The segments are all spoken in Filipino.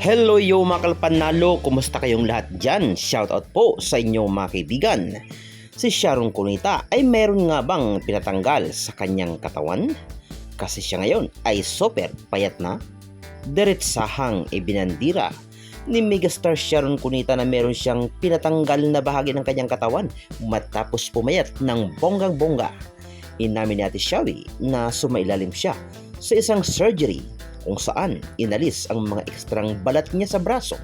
Hello yo mga kalpanalo, kumusta kayong lahat dyan? Shoutout po sa inyong mga kaibigan. Si Sharon Cunita ay meron nga bang pinatanggal sa kanyang katawan? Kasi siya ngayon ay super payat na. Diretsahang ibinandira ni megastar Sharon Cunita na meron siyang pinatanggal na bahagi ng kanyang katawan matapos pumayat ng bonggang-bongga. Inamin ni Ate Shawi na sumailalim siya sa isang surgery kung saan inalis ang mga ekstrang balat niya sa braso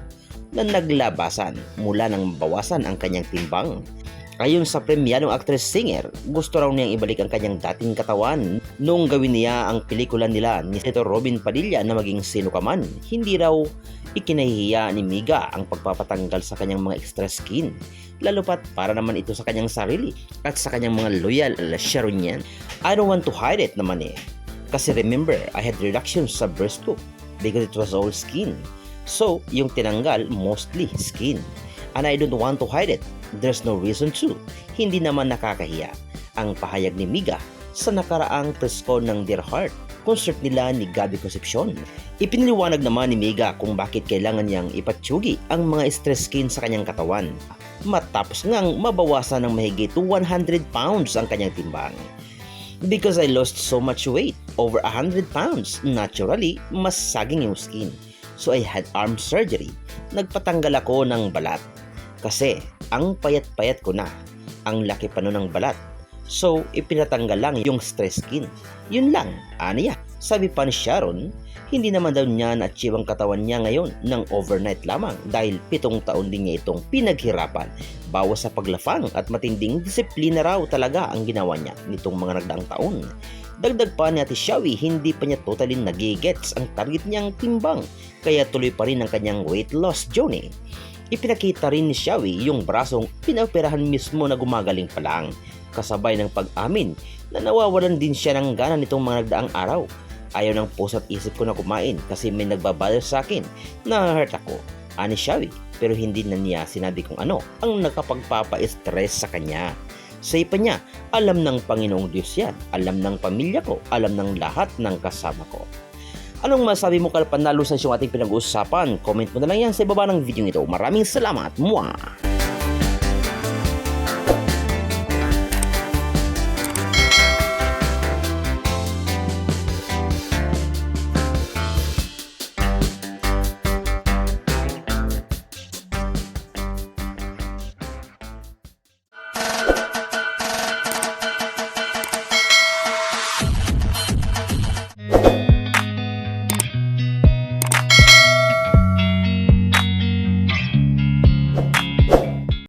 na naglabasan mula nang bawasan ang kanyang timbang. Ayon sa premyadong actress-singer, gusto raw niyang ibalik ang kanyang dating katawan noong gawin niya ang pelikula nila ni Senator Robin Padilla na maging sino ka man. Hindi raw ikinahihiya ni Miga ang pagpapatanggal sa kanyang mga extra skin. Lalo pat para naman ito sa kanyang sarili at sa kanyang mga loyal Sharonian. I don't want to hide it naman eh. Kasi remember, I had reduction sa breast ko because it was all skin. So, yung tinanggal, mostly skin. And I don't want to hide it. There's no reason to. Hindi naman nakakahiya. Ang pahayag ni Miga sa nakaraang presko ng Dear Heart, concert nila ni Gabi Concepcion. Ipiniliwanag naman ni Miga kung bakit kailangan niyang ipatsugi ang mga stress skin sa kanyang katawan. Matapos ngang mabawasan ng mahigit 100 pounds ang kanyang timbang. Because I lost so much weight, over 100 pounds, naturally, mas saging yung skin. So I had arm surgery. Nagpatanggal ako ng balat. Kasi ang payat-payat ko na. Ang laki pa nun ng balat. So, ipinatanggal lang yung stress skin. Yun lang, aniya. Sabi pa ni Sharon, hindi naman daw niya na-achieve ang katawan niya ngayon ng overnight lamang dahil pitong taon din niya itong pinaghirapan. Bawas sa paglafang at matinding disiplina raw talaga ang ginawa niya nitong mga nagdaang taon. Dagdag pa ni Ate Shawi, hindi pa niya totally nagigets ang target niyang timbang, kaya tuloy pa rin ang kanyang weight loss journey. Ipinakita rin ni Shawi yung brasong pinaoperahan mismo na gumagaling pa lang, kasabay ng pag-amin na nawawalan din siya ng gana nitong mga nagdaang araw. Ayaw ng puso at isip ko na kumain kasi may nagbabother sa akin na hurt ako. Ani Shawi, pero hindi na niya sinabi kung ano ang nakapagpapa-stress sa kanya. Sa ipa niya, alam ng Panginoong Diyos yan, alam ng pamilya ko, alam ng lahat ng kasama ko. Anong masabi mo kalpanalo sa isyong ating pinag-uusapan? Comment mo na lang yan sa ibaba ng video ito. Maraming salamat! Mwah!